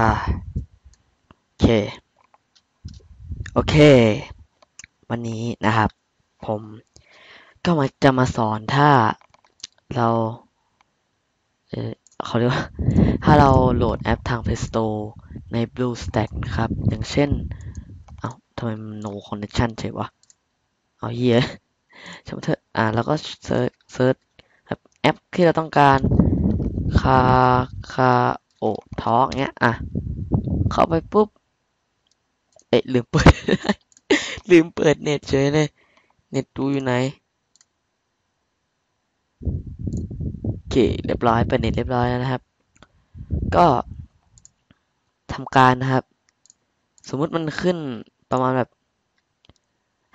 อ่าโอเค โอเค วันนี้นะครับ ผมก็มาจะมาสอนถ้าเราเออเขาเรียกว่า ถ้าเราโหลดแอปทาง Play Store ใน BlueStack นะครับ อย่างเช่น เอ้าทำไมมัน no connection เฉยวะ เอาเหี้ยชมเถอะอ่า แล้วก็เซิร์ชเซิร์ชแอปที่เราต้องการ คา คา โอ้ท้องเงี้ย อะ เข้าไปปุ๊บ เอ๊ะลืมเปิด ลืมเปิดเน็ตเฉยเลย เน็ตดูอยู่ไหน โอเค เรียบร้อยเปิดเน็ตเรียบร้อยแล้วนะครับ ก็ทำการนะครับ สมมุติมันขึ้นประมาณแบบ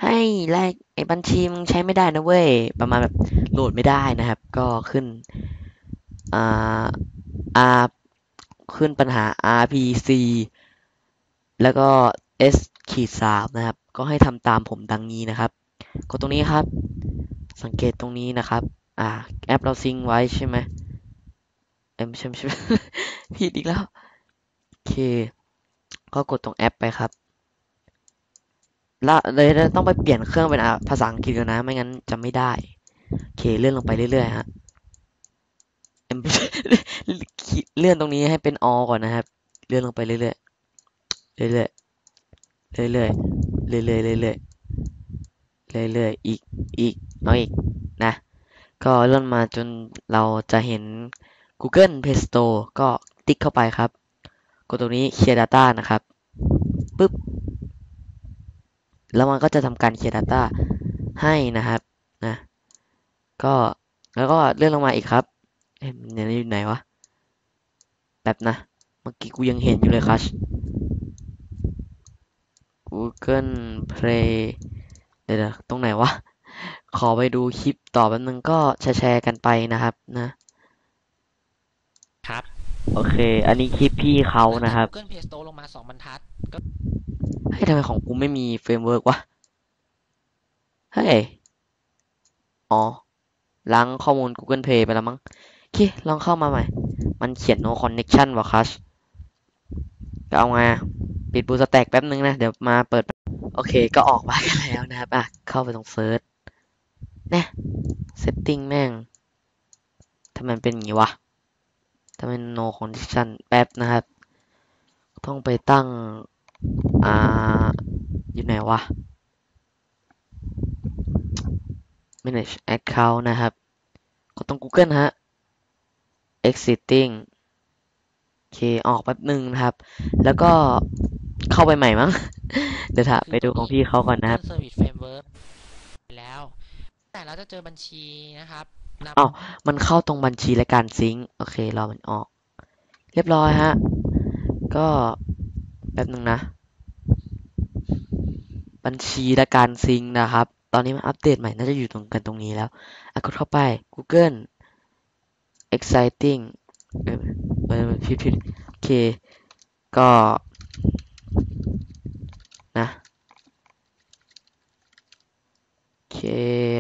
ให้แลกไอ้บัญชีมึงใช้ไม่ได้นะเว้ย ประมาณแบบโหลดไม่ได้นะครับ ก็ขึ้นอ่า R ขึ้นปัญหา RPC แล้วก็ S ขีดสามนะครับ ก็ให้ทำตามผมดังนี้นะครับกดตรงนี้ครับ สังเกตตรงนี้นะครับ อ่า แอปเราซิงไว้ใช่ไหมเอ็มใช่ไหมใช่ผิดอีกแล้ว โอเค ก็กดตรงแอปไปครับละเลยต้องไปเปลี่ยนเครื่องเป็นภาษาอังกฤษก่อนนะ ไม่งั้นจะไม่ได้ โอเค เลื่อนลงไปเรื่อยๆฮะ เลื่อนตรงนี้ให้เป็นอก่อนนะครับ เลื่อนลงไปเรื่อยๆเรื่อยๆเรื่อยๆเรื่อยๆเรื่อยๆเรื่อยๆอีกอีกเอาอีกนะ ก็เลื่อนมาจนเราจะเห็น Google Play Store ก็ติ๊กเข้าไปครับ กดตรงนี้ Clear Data นะครับปึ๊บแล้วมันก็จะทำการ Clear Data ให้นะครับนะก็แล้วก็เลื่อนลงมาอีกครับเอ๊ะมันอยู่ไหนวะ แบบนะ เมื่อกี้กูยังเห็นอยู่เลยครับ Google Play เดี๋ยวๆตรงไหนวะ ขอไปดูคลิปต่อแป๊บนึงก็แชร์ๆกันไปนะครับนะ ครับ โอเค อันนี้คลิปพี่เขานะครับ Google Play Store ลงมาสองบรรทัดก็เฮ้ยทำไมของกูไม่มีเฟรมเวิร์กวะ เฮ้ย อ๋อ ล้างข้อมูล Google Play ไปแล้วมั้ง โอเค ลองเข้ามาใหม่ มันเขียน no connection ว่ะคัชก็เอาไงปิดบูสแต็กแป๊บนึงนะ เดี๋ยวมาเปิด โอเคก็ออกมากันแล้วนะครับ อะ เข้าไปตรงเซิร์ชนี่ย setting แม่งทำไมเป็นอย่างงี้วะทำไม no connection แป๊บนะครับ ต้องไปตั้ง อ่า อยู่ไหนวะ manage account นะครับ กดตรง Google ฮะ exiting โอเค ออกแป๊บหนึ่งนะครับ แล้วก็เข้าไปใหม่มั้ง เดี๋ยวถามไปดูของพี่เขาก่อนนะครับ Google Service Framework ไปแล้ว แต่เราจะเจอบัญชีนะครับนำอ้าวมันเข้าตรงบัญชีและการซิงค์โอเค รอมันออก เรียบร้อยฮะ ก็แป๊บหนึ่งนะ บัญชีและการซิงค์นะครับ ตอนนี้มันอัปเดตใหม่ น่าจะอยู่ตรงกันตรงนี้แล้วอะกดเข้าไป Google exciting เออเออผิดผิดโอเค ก็นะโอเค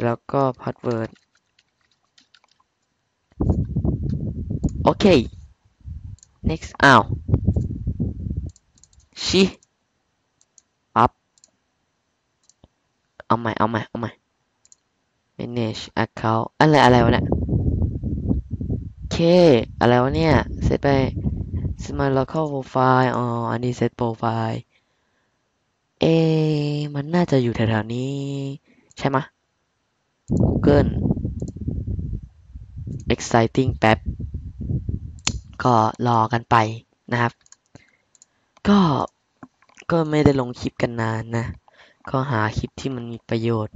แล้วก็ password โอเค next อ้าวชิปั๊บเอาใหม่ เอาใหม่ เอาใหม่ manage account อะไร อะไรวะเนี่ย อเคอะไรวะเนี่ยเซตไป set my local profile อ๋อ อันนี้ set profile เอ มันน่าจะอยู่แถวๆนี้ ใช่ไหม Google exciting แป๊บ ก็รอกันไปนะครับ ก็ ก็ไม่ได้ลงคลิปกันนานนะ ก็หาคลิปที่มันมีประโยชน์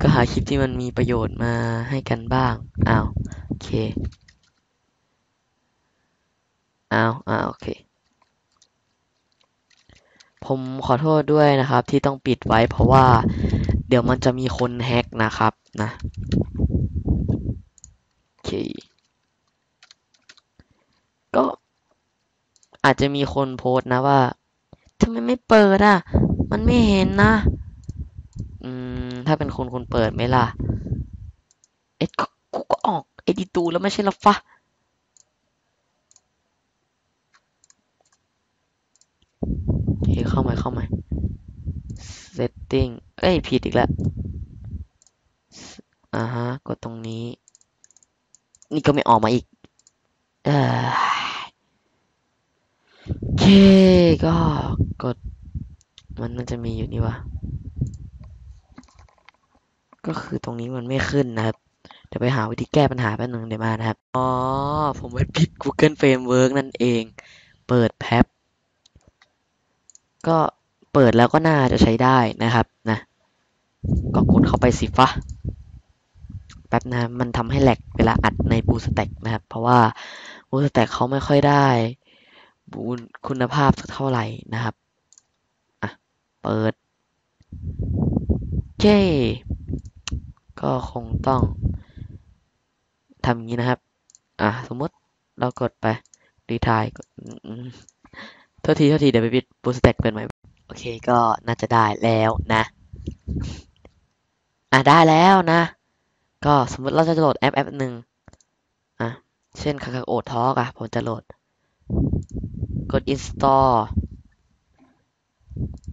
ก็หาคลิปที่มันมีประโยชน์มาให้กันบ้าง อ้าว โอเค อ้าวอ้าวโอเค ผมขอโทษด้วยนะครับ ที่ต้องปิดไว้เพราะว่าเดี๋ยวมันจะมีคนแฮ็กนะครับนะโอเคก็อาจจะมีคนโพสต์นะว่าทำไมไม่เปิดอะ มันไม่เห็นนะ อืม ถ้าเป็นคนคนเปิดไหมล่ะ เอ็ดกูก็ออกเอดิตูแล้วไม่ใช่หรอฟะ เข้าม่เข้าม่ setting เอ้ย ผิดอีกแล้ว อ่าฮะกดตรงนี้ นี่ก็ไม่ออกมาอีกเอ้ยโอเค ก็กด มันน่าจะมีอยู่นี่วะ ก็คือตรงนี้มันไม่ขึ้นนะครับ เดี๋ยวไปหาวิธีแก้ปัญหาแป๊บนึงเดี๋ยวมานะครับ อ๋อ ผมไปปิด Google Framework นั่นเอง เปิดแพ็บ ก็เปิดแล้วก็น่าจะใช้ได้นะครับนะก็กดเข้าไปสิฟะแป๊บนะมันทำให้แหลกเวลาอัดใน BlueStack นะครับ เพราะว่า BlueStack เขาไม่ค่อยได้บูคุณภาพสักเท่าไหร่นะครับอะเปิดโอเคก็คงต้องทำอย่างนี้นะครับ อะสมมติเรากดไปรีทาย โทษทีโทษทีเดี๋ยวไปปิด BlueStack เปิดใหมโอเคก็น่าจะได้แล้วนะ อะได้แล้วนะ ก็สมมติเราจะโหลดแอปแอปหนึ่งอะเช่น Kakao Talk อะผมจะโหลด กด install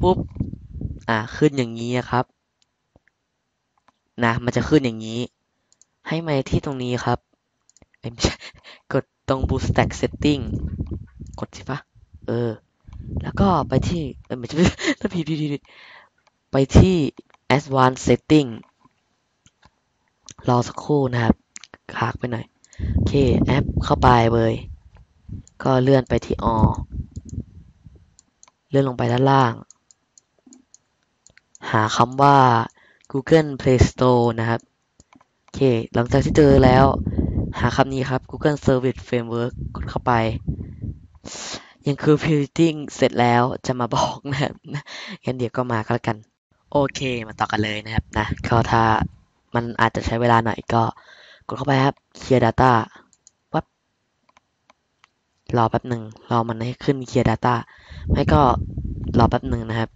ปุ๊บ อะขึ้นอย่างนี้ครับ นะ มันจะขึ้นอย่างนี้ ให้มาที่ตรงนี้ครับเอ้กดตรง BlueStack setting กดสิปะ เออ แล้วก็ไปที่เออไม่ใช่ถ้าผิดผิดผิดไปที่ advanced setting รอสักครู่นะครับค้างไปหน่อย โอเค แอปเข้าไปเลย ก็เลื่อนไปที่ all เลื่อนลงไปด้านล่าง หาคำว่า Google Play Store นะครับโอเค หลังจากที่เจอแล้ว หาคำนี้ครับ Google Service Framework กดเข้าไป ยังคือ Building เสร็จแล้วจะมาบอกนะครับงั้นเดี๋ยวก็มาก็แล้วกัน โอเคมาต่อกันเลยนะครับนะก็ถ้ามันอาจจะใช้เวลาหน่อยก็กดเข้าไปครับ Clear Data วับรอแป๊บหนึ่งรอมันให้ขึ้น Clear Data ไม่ก็รอแป๊บหนึ่งนะครับ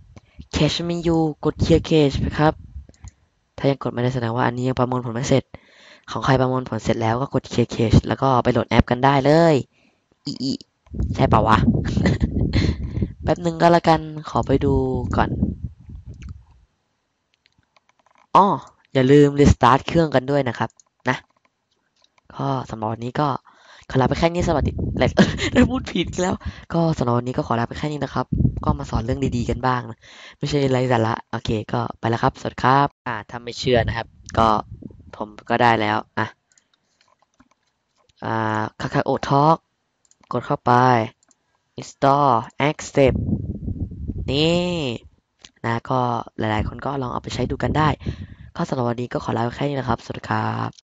Cache ไม่อยู่กด Clear Cache ไปครับ ถ้ายังกดไม่ได้แสดงว่าอันนี้ยังประมวลผลไม่เสร็จ ของใครประมวลผลเสร็จแล้วก็กด Clear Cache แล้วก็ไปโหลดแอปกันได้เลยอีอี ใช่ปล่าวะ แป๊บหนึ่งก็แล้วกันขอไปดูก่อนอ้ออย่าลืม restart เครื่องกันด้วยนะครับ นะก็สำหรับวันนี้ก็ขอลาไปแค่นี้สวัสดีแหลกได้พูดผิดอีกแล้ว ก็สำหรับวันนี้ก็ขอลาไปแค่นี้นะครับ ก็มาสอนเรื่องดีๆกันบ้างนะไม่ใช่ไรสาระโอเค ก็ไปแล้วครับ สวัสดีครับ อ่าถ้าไม่เชื่อนะครับ ก็ผมก็ได้แล้วอะอ่า Kakao Talk กดเข้าไป install accept นี่นะก็หลายๆ คนก็ลองเอาไปใช้ดูกันได้ ก็สำหรับวันนี้ก็ขอลาไปแค่นี้นะครับ สวัสดีครับ